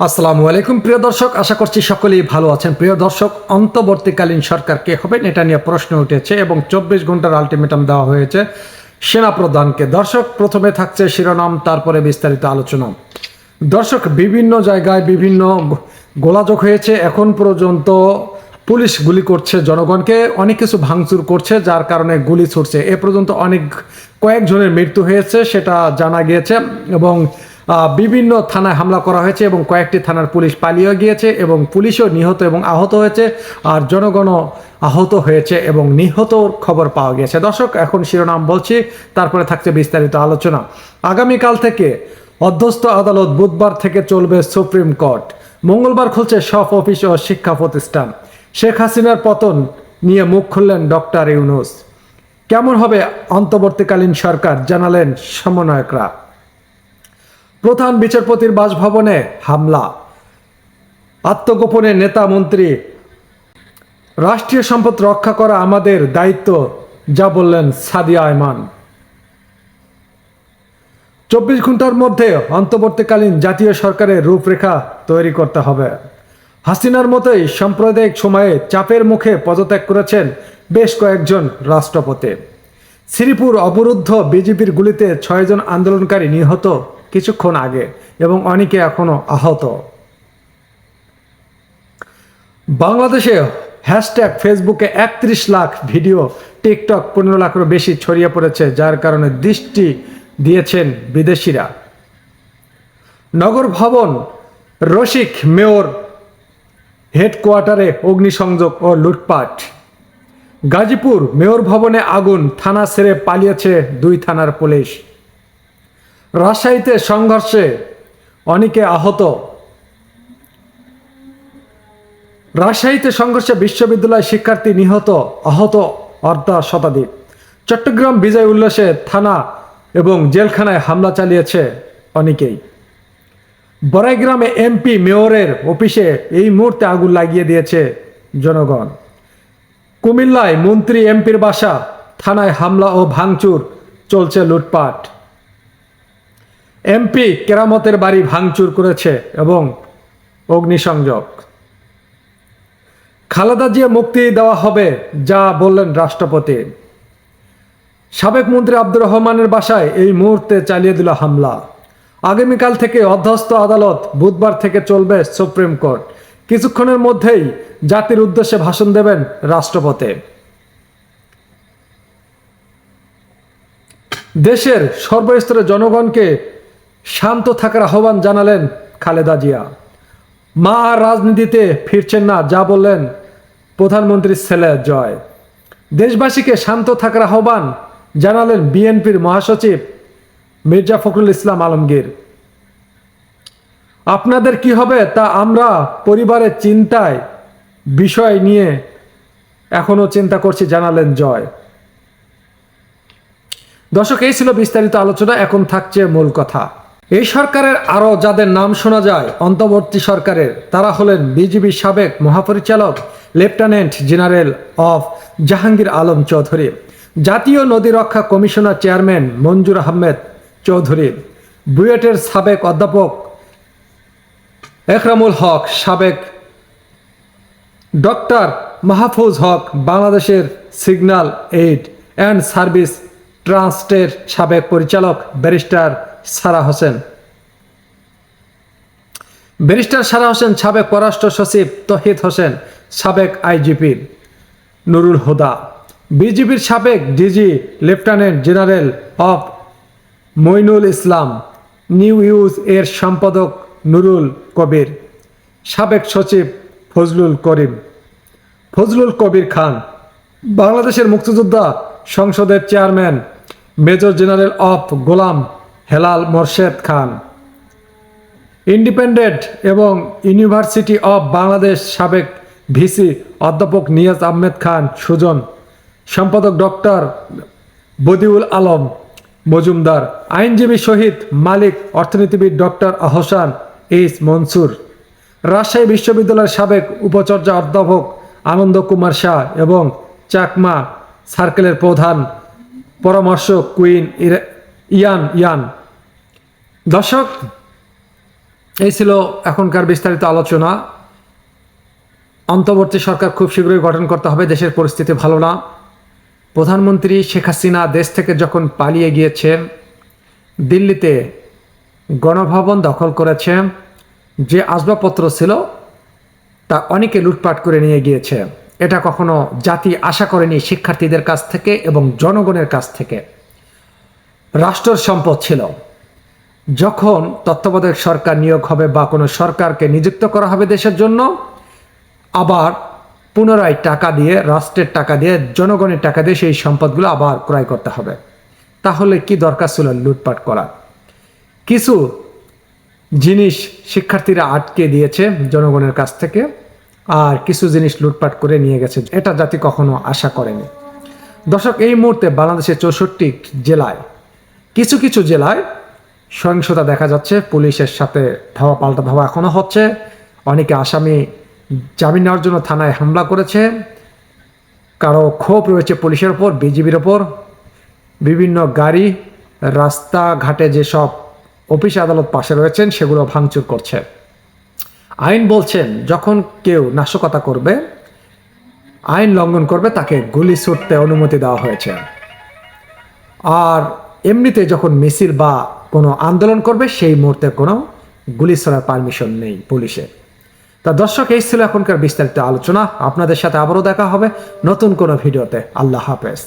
আসসালামু আলাইকুম, প্রিয় দর্শক। আশা করছি সকলেই ভালো আছেন। প্রিয় দর্শক, অন্তর্বর্তীকালীন সরকার কে হবেন এটা নিয়ে প্রশ্ন উঠেছে এবং চব্বিশ ঘণ্টার আলটিমেটাম দেওয়া হয়েছে সেনাপ্রধানকে দর্শক, প্রথমে থাকছে শিরোনাম, তারপরে বিস্তারিত আলোচনা। দর্শক, বিভিন্ন জায়গায় বিভিন্ন গোলাযোগ হয়েছে। এখন পর্যন্ত পুলিশ গুলি করছে জনগণকে, অনেক কিছু ভাঙচুর করছে, যার কারণে গুলি ছুটছে। এ পর্যন্ত অনেক কয়েকজনের মৃত্যু হয়েছে, সেটা জানা গিয়েছে এবং বিভিন্ন থানায় হামলা করা হয়েছে এবং কয়েকটি থানার পুলিশ পালিয়ে গিয়েছে এবং পুলিশও নিহত এবং আহত হয়েছে আর জনগণও আহত হয়েছে এবং নিহতর খবর পাওয়া গিয়েছে। দর্শক, এখন শিরোনাম বলছি, তারপরে থাকছে বিস্তারিত আলোচনা। আগামীকাল থেকে অধ্যস্থ আদালত বুধবার থেকে চলবে সুপ্রিম কোর্ট। মঙ্গলবার খুলছে সব অফিস ও শিক্ষা প্রতিষ্ঠান। শেখ হাসিনার পতন নিয়ে মুখ খুললেন ডক্টর ইউনুস। কেমন হবে অন্তর্বর্তীকালীন সরকার জানালেন সমন্বয়করা। প্রধান বিচারপতির বাসভবনে হামলা। আত্মগোপনে নেতা মন্ত্রী, রাষ্ট্রীয় সম্পদ রক্ষা করা আমাদের দায়িত্ব, যা বললেন সাদিয়া আয়মান। চব্বিশ ঘণ্টার মধ্যে অন্তর্বর্তীকালীন জাতীয় সরকারের রূপরেখা তৈরি করতে হবে। হাসিনার মতোই সাম্প্রদায়িক সময়ে চাপের মুখে পদত্যাগ করেছেন বেশ কয়েকজন রাষ্ট্রপতি। শ্রীপুর অবরুদ্ধ বিজেপির গুলিতে ছয়জন আন্দোলনকারী নিহত কিছুক্ষণ আগে এবং অনেকে এখনও আহত। বাংলাদেশে হ্যাশট্যাগ ফেসবুকে একত্রিশ লাখ ভিডিও, টিকটক পনেরো লাখেরও বেশি ছড়িয়ে পড়েছে, যার কারণে দৃষ্টি দিয়েছেন বিদেশিরা। নগর ভবন রসিক মেয়র, হেডকোয়ার্টারে অগ্নিসংযোগ ও লুটপাট। গাজীপুর মেয়র ভবনে আগুন, থানা ছেড়ে পালিয়েছে দুই থানার পুলিশ। রাজশাহীতে সংঘর্ষে অনেকে আহত। রাজশাহীতে সংঘর্ষে বিশ্ববিদ্যালয় শিক্ষার্থী নিহত, আহত অর্ধা শতাধিক। চট্টগ্রাম বিজয় উল্লাসে থানা এবং জেলখানায় হামলা চালিয়েছে অনেকেই। বড়াইগ্রামে এমপি মেয়রের অফিসে এই মুহূর্তে আগুন লাগিয়ে দিয়েছে জনগণ। কুমিল্লায় মন্ত্রী এমপির বাসা, থানায় হামলা ও ভাঙচুর চলছে লুটপাট। এমপি কেরামতের বাড়ি ভাঙচুর করেছে এবং অগ্নিসংযোগ। খালেদা জিয়া মুক্তি দেওয়া হবে যা বললেন রাষ্ট্রপতি। সাবেক মন্ত্রী আব্দুর রহমানের বাসায় এই মুহূর্তে চালিয়ে দিল হামলা। আগামীকাল থেকে অধ্যস্ত আদালত বুধবার থেকে চলবে সুপ্রিম কোর্ট। কিছুক্ষণের মধ্যেই জাতির উদ্দেশ্যে ভাষণ দেবেন রাষ্ট্রপতি। দেশের সর্বস্তরে জনগণকে শান্ত থাকার আহ্বান জানালেন খালেদা জিয়া। মা আর রাজনীতিতে ফিরছেন না, যা বললেন প্রধানমন্ত্রীর ছেলে জয়। দেশবাসীকে শান্ত থাকার আহ্বান জানালেন বিএনপির মহাসচিব মির্জা ফখরুল ইসলাম আলমগীর। আপনাদের কি হবে তা আমরা পরিবারের চিন্তায় বিষয় নিয়ে এখনও চিন্তা করছি, জানালেন জয়। দর্শক, এই ছিল বিস্তারিত আলোচনা, এখন থাকছে মূল কথা। এই সরকারের আরও যাদের নাম শোনা যায়, অন্তর্বর্তী সরকারের, তারা হলেন বিজিবির সাবেক মহাপরিচালক, লেফটেন্যান্ট জেনারেল অফ জাহাঙ্গীর আলম চৌধুরী, জাতীয় নদী রক্ষা কমিশনার চেয়ারম্যান মঞ্জুর আহমেদ চৌধুরী, বুয়েটের সাবেক অধ্যাপক একরামুল হক, সাবেক ডক্টর মাহফুজ হক, বাংলাদেশের সিগন্যাল এইড অ্যান্ড সার্ভিস ট্রাস্টের সাবেক পরিচালক ব্যারিস্টার সারা হোসেন। ব্যারিস্টার সারা হোসেন, সাবেক পররাষ্ট্র সচিব তহিদ হোসেন, সাবেক আইজিপির নুরুল হুদা। বিজিবির সাবেক ডিজি লেফটেন্যান্ট জেনারেল অফ মইনুল ইসলাম, নিউ ইউজ এর সম্পাদক নুরুল কবির। সাবেক সচিব ফজলুল করিম। ফজলুল কবির খান। বাংলাদেশের মুক্তিযোদ্ধা সংসদের চেয়ারম্যান, মেজর জেনারেল অফ গোলাম হেলাল মোর্শেদ খান। ইন্ডিপেন্ডেন্ট এবং ইউনিভার্সিটি অফ বাংলাদেশ সাবেক ভিসি অধ্যাপক নিয়াজ আহমেদ খান সুজন। সম্পাদক ডক্টর বদিউল আলম মজুমদার। আইনজীবী শহীদ মালিক অর্থনীতিবিদ ডক্টর আহসান এইচ মনসুর। রাজশাহী বিশ্ববিদ্যালয়ের সাবেক উপাচার্য অধ্যাপক আনন্দ কুমার শাহ এবং চাকমা সার্কেলের প্রধান পরামর্শক কুইন ইয়ান ইয়ান। দর্শক, এই ছিল এখনকার বিস্তারিত আলোচনা। অন্তর্বর্তী সরকার খুব শীঘ্রই গঠন করতে হবে, দেশের পরিস্থিতি ভালো না। প্রধানমন্ত্রী শেখ হাসিনা দেশ থেকে যখন পালিয়ে গিয়েছেন, দিল্লিতে গণভবন দখল করেছে যে আসবাবপত্র ছিল, তা অনেকে লুটপাট করে নিয়ে গিয়েছে। এটা কখনো জাতি আশা করেনি শিক্ষার্থীদের কাছ থেকে এবং জনগণের কাছ থেকে। রাষ্ট্রের সম্পদ ছিল। যখন তত্ত্বাবধায়ক সরকার নিয়োগ হবে বা কোনো সরকারকে নিযুক্ত করা হবে দেশের জন্য, আবার পুনরায় টাকা দিয়ে, রাষ্ট্রের টাকা দিয়ে, জনগণের টাকা দিয়ে সেই সম্পদগুলো আবার ক্রয় করতে হবে। তাহলে কি দরকার ছিল লুটপাট করা? কিছু জিনিস শিক্ষার্থীরা আটকে দিয়েছে জনগণের কাছ থেকে আর কিছু জিনিস লুটপাট করে নিয়ে গেছে। এটা জাতি কখনো আশা করেনি। দর্শক, এই মুহূর্তে বাংলাদেশের চৌষট্টি জেলায় কিছু কিছু জেলায় সহিংসতা দেখা যাচ্ছে, পুলিশের সাথে ধাওয়া পাল্টা ধাওয়া এখনও হচ্ছে। অনেকে আসামি জামিন নেওয়ার জন্য থানায় হামলা করেছে। কারও ক্ষোভ রয়েছে পুলিশের ওপর, বিজিবির ওপর। বিভিন্ন গাড়ি, রাস্তাঘাটে যেসব অফিস আদালত পাশে রয়েছেন, সেগুলো ভাঙচুর করছে। আইন বলছেন, যখন কেউ নাশকতা করবে, আইন লঙ্ঘন করবে, তাকে গুলি ছুটতে অনুমতি দেওয়া হয়েছে। আর এমনিতে যখন মিছিল বা কোনো আন্দোলন করবে, সেই মুহূর্তে কোনো গুলি ছড়ার পারমিশন নেই পুলিশের তা দর্শক, এই ছিল এখনকার বিস্তারিত আলোচনা। আপনাদের সাথে আবারও দেখা হবে নতুন কোনো ভিডিওতে। আল্লাহ হাফেজ।